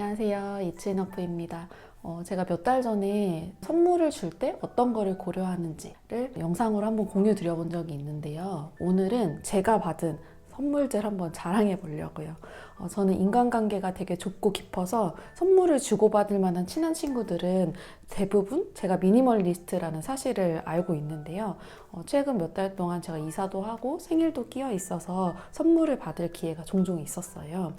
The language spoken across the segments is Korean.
안녕하세요. 이츠인어프입니다. 어, 제가 몇 달 전에 선물을 줄 때 어떤 거를 고려하는지를 영상으로 한번 공유 드려본 적이 있는데요. 오늘은 제가 받은 선물들 한번 자랑해 보려고요. 어, 저는 인간관계가 되게 좁고 깊어서 선물을 주고받을 만한 친한 친구들은 대부분 제가 미니멀리스트라는 사실을 알고 있는데요. 어, 최근 몇 달 동안 제가 이사도 하고 생일도 끼어 있어서 선물을 받을 기회가 종종 있었어요.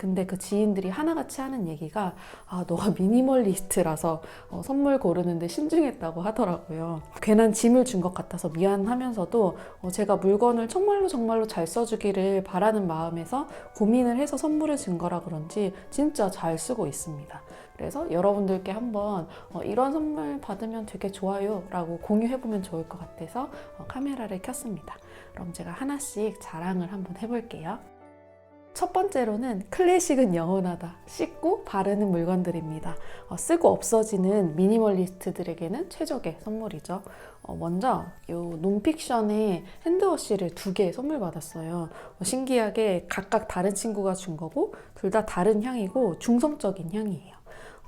근데 그 지인들이 하나같이 하는 얘기가 아, 너가 미니멀리스트라서 어, 선물 고르는데 신중했다고 하더라고요. 괜한 짐을 준 것 같아서 미안하면서도 어, 제가 물건을 정말로 정말로 잘 써주기를 바라는 마음에서 고민을 해서 선물을 준 거라 그런지 진짜 잘 쓰고 있습니다. 그래서 여러분들께 한번 어, 이런 선물 받으면 되게 좋아요 라고 공유해보면 좋을 것 같아서 어, 카메라를 켰습니다. 그럼 제가 하나씩 자랑을 한번 해볼게요. 첫 번째로는 클래식은 영원하다. 씻고 바르는 물건들입니다. 어, 쓰고 없어지는 미니멀리스트들에게는 최적의 선물이죠. 어, 먼저 이 논픽션의 핸드워시를 두 개 선물 받았어요. 어, 신기하게 각각 다른 친구가 준 거고 둘 다 다른 향이고 중성적인 향이에요.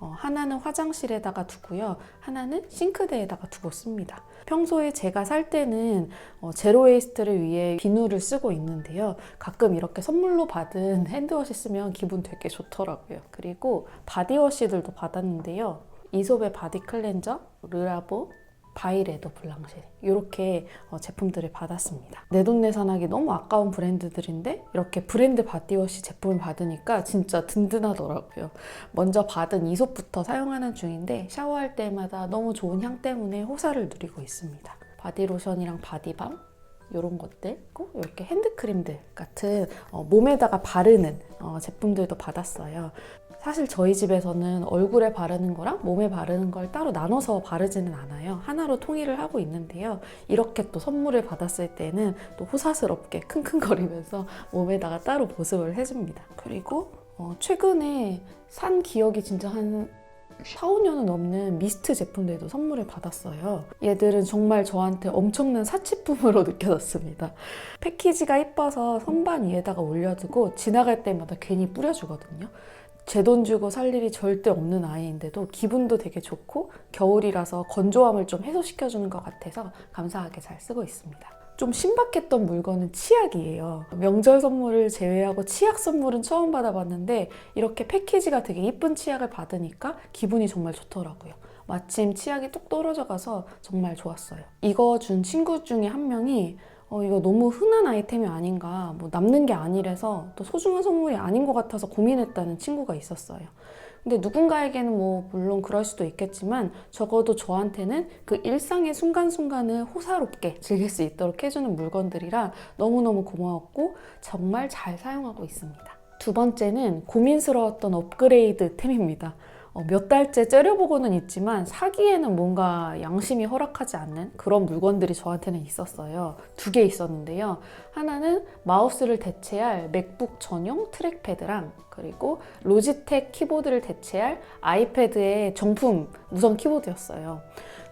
어, 하나는 화장실에다가 두고요. 하나는 싱크대에다가 두고 씁니다. 평소에 제가 살 때는 어, 제로웨이스트를 위해 비누를 쓰고 있는데요. 가끔 이렇게 선물로 받은 핸드워시 쓰면 기분 되게 좋더라고요. 그리고 바디워시들도 받았는데요. 이솝의 바디 클렌저, 르라보, 바이레도 블랑쉐 이렇게 어, 제품들을 받았습니다. 내돈내산하기 너무 아까운 브랜드들인데 이렇게 브랜드 바디워시 제품을 받으니까 진짜 든든하더라고요. 먼저 받은 이솝부터 사용하는 중인데 샤워할 때마다 너무 좋은 향 때문에 호사를 누리고 있습니다. 바디로션이랑 바디밤 이런 것들, 꼭 이렇게 핸드크림들 같은 어, 몸에다가 바르는 어, 제품들도 받았어요. 사실 저희 집에서는 얼굴에 바르는 거랑 몸에 바르는 걸 따로 나눠서 바르지는 않아요. 하나로 통일을 하고 있는데요. 이렇게 또 선물을 받았을 때는 또 호사스럽게 킁킁거리면서 몸에다가 따로 보습을 해줍니다. 그리고 어, 최근에 산 기억이 진짜 한 4, 5년은 넘는 미스트 제품들도 선물을 받았어요. 얘들은 정말 저한테 엄청난 사치품으로 느껴졌습니다. 패키지가 이뻐서 선반 위에다가 올려두고 지나갈 때마다 괜히 뿌려주거든요. 제돈 주고 살 일이 절대 없는 아이인데도 기분도 되게 좋고 겨울이라서 건조함을 좀 해소시켜주는 것 같아서 감사하게 잘 쓰고 있습니다. 좀 신박했던 물건은 치약이에요. 명절 선물을 제외하고 치약 선물은 처음 받아봤는데 이렇게 패키지가 되게 이쁜 치약을 받으니까 기분이 정말 좋더라고요. 마침 치약이 뚝 떨어져 가서 정말 좋았어요. 이거 준 친구 중에 한 명이 어, 이거 너무 흔한 아이템이 아닌가, 뭐 남는 게 아니라서 또 소중한 선물이 아닌 것 같아서 고민했다는 친구가 있었어요. 근데 누군가에게는 뭐 물론 그럴 수도 있겠지만 적어도 저한테는 그 일상의 순간순간을 호사롭게 즐길 수 있도록 해주는 물건들이라 너무너무 고마웠고 정말 잘 사용하고 있습니다. 두 번째는 고민스러웠던 업그레이드 템입니다. 어, 몇 달째 째려보고는 있지만 사기에는 뭔가 양심이 허락하지 않는 그런 물건들이 저한테는 있었어요. 두 개 있었는데요. 하나는 마우스를 대체할 맥북 전용 트랙패드랑 그리고 로지텍 키보드를 대체할 아이패드의 정품 무선 키보드였어요.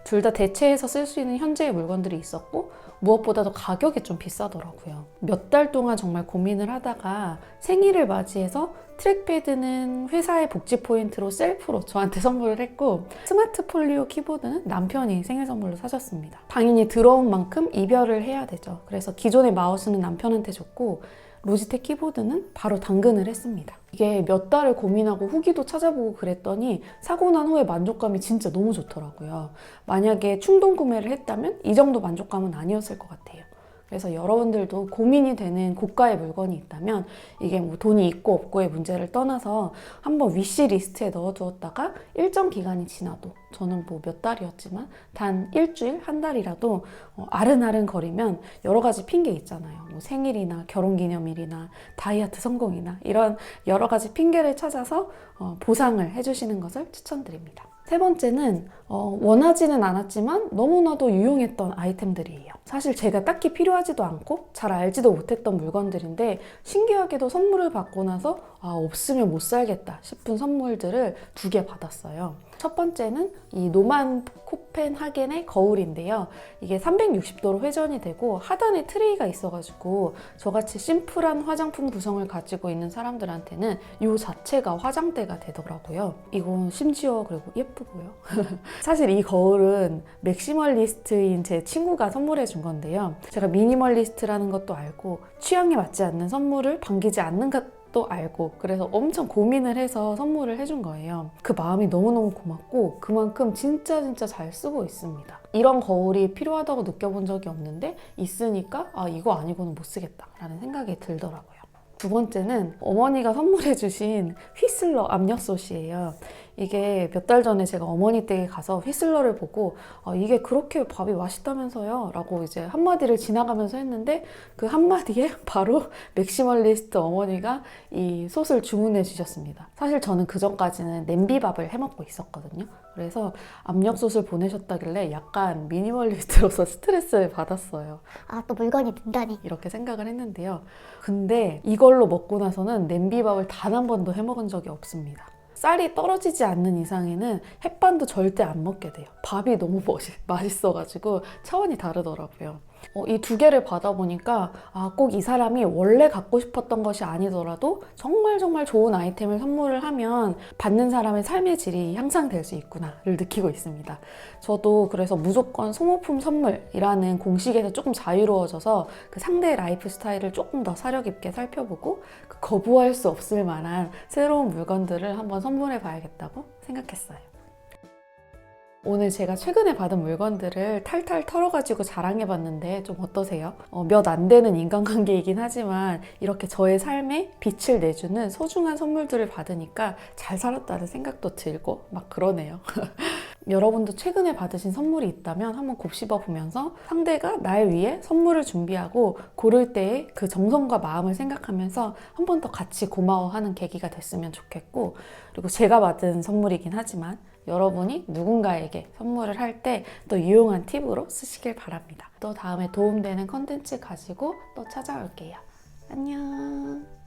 둘 다 대체해서 쓸 수 있는 현재의 물건들이 있었고 무엇보다도 가격이 좀 비싸더라고요. 몇 달 동안 정말 고민을 하다가 생일을 맞이해서 트랙패드는 회사의 복지 포인트로 셀프로 저한테 선물을 했고 스마트 폴리오 키보드는 남편이 생일 선물로 사줬습니다. 당연히 들어온 만큼 이별을 해야 되죠. 그래서 기존의 마우스는 남편한테 줬고 로지텍 키보드는 바로 당근을 했습니다. 이게 몇 달을 고민하고 후기도 찾아보고 그랬더니 사고 난 후에 만족감이 진짜 너무 좋더라고요. 만약에 충동 구매를 했다면 이 정도 만족감은 아니었을 것 같아요. 그래서 여러분들도 고민이 되는 고가의 물건이 있다면 이게 뭐 돈이 있고 없고의 문제를 떠나서 한번 위시 리스트에 넣어두었다가 일정 기간이 지나도 저는 뭐 몇 달이었지만 단 일주일 한 달이라도 어, 아른아른 거리면 여러 가지 핑계 있잖아요. 뭐 생일이나 결혼기념일이나 다이어트 성공이나 이런 여러 가지 핑계를 찾아서 어, 보상을 해주시는 것을 추천드립니다. 세 번째는 어, 원하지는 않았지만 너무나도 유용했던 아이템들이에요. 사실 제가 딱히 필요하지도 않고 잘 알지도 못했던 물건들인데 신기하게도 선물을 받고 나서 아, 없으면 못 살겠다 싶은 선물들을 두 개 받았어요. 첫 번째는 이 노만 코펜하겐의 거울인데요. 이게 360도로 회전이 되고 하단에 트레이가 있어가지고 저같이 심플한 화장품 구성을 가지고 있는 사람들한테는 이 자체가 화장대가 되더라고요. 이건 심지어 그리고 예쁘고요. 사실 이 거울은 맥시멀리스트인 제 친구가 선물해 준 건데요. 제가 미니멀리스트라는 것도 알고 취향에 맞지 않는 선물을 반기지 않는 것도 알고 그래서 엄청 고민을 해서 선물을 해준 거예요. 그 마음이 너무너무 고맙고 그만큼 진짜 진짜 잘 쓰고 있습니다. 이런 거울이 필요하다고 느껴본 적이 없는데 있으니까 아 이거 아니고는 못 쓰겠다라는 생각이 들더라고요. 두 번째는 어머니가 선물해 주신 휘슬러 압력솥이에요. 이게 몇 달 전에 제가 어머니 댁에 가서 휘슬러를 보고 아, 이게 그렇게 밥이 맛있다면서요? 라고 이제 한마디를 지나가면서 했는데 그 한마디에 바로 맥시멀리스트 어머니가 이 솥을 주문해 주셨습니다. 사실 저는 그 전까지는 냄비밥을 해 먹고 있었거든요. 그래서 압력솥을 보내셨다길래 약간 미니멀리스트로서 스트레스를 받았어요. 아, 또 물건이 든다니. 이렇게 생각을 했는데요. 근데 이걸로 먹고 나서는 냄비밥을 단 한 번도 해 먹은 적이 없습니다. 쌀이 떨어지지 않는 이상에는 햇반도 절대 안 먹게 돼요. 밥이 너무 멋이, 맛있어가지고 차원이 다르더라고요. 어, 이 두 개를 받아보니까 아, 꼭 이 사람이 원래 갖고 싶었던 것이 아니더라도 정말 정말 좋은 아이템을 선물을 하면 받는 사람의 삶의 질이 향상될 수 있구나를 느끼고 있습니다. 저도 그래서 무조건 소모품 선물이라는 공식에서 조금 자유로워져서 그 상대의 라이프 스타일을 조금 더 사려 깊게 살펴보고 그 거부할 수 없을 만한 새로운 물건들을 한번 선물해 봐야겠다고 생각했어요. 오늘 제가 최근에 받은 물건들을 탈탈 털어가지고 자랑해봤는데 좀 어떠세요? 몇안 되는 인간관계이긴 하지만 이렇게 저의 삶에 빛을 내주는 소중한 선물들을 받으니까 잘 살았다는 생각도 들고 막 그러네요. 여러분도 최근에 받으신 선물이 있다면 한번 곱씹어 보면서 상대가 날 위해 선물을 준비하고 고를 때의 그 정성과 마음을 생각하면서 한 번 더 같이 고마워하는 계기가 됐으면 좋겠고 그리고 제가 받은 선물이긴 하지만 여러분이 누군가에게 선물을 할 때 또 유용한 팁으로 쓰시길 바랍니다. 또 다음에 도움되는 컨텐츠 가지고 또 찾아올게요. 안녕.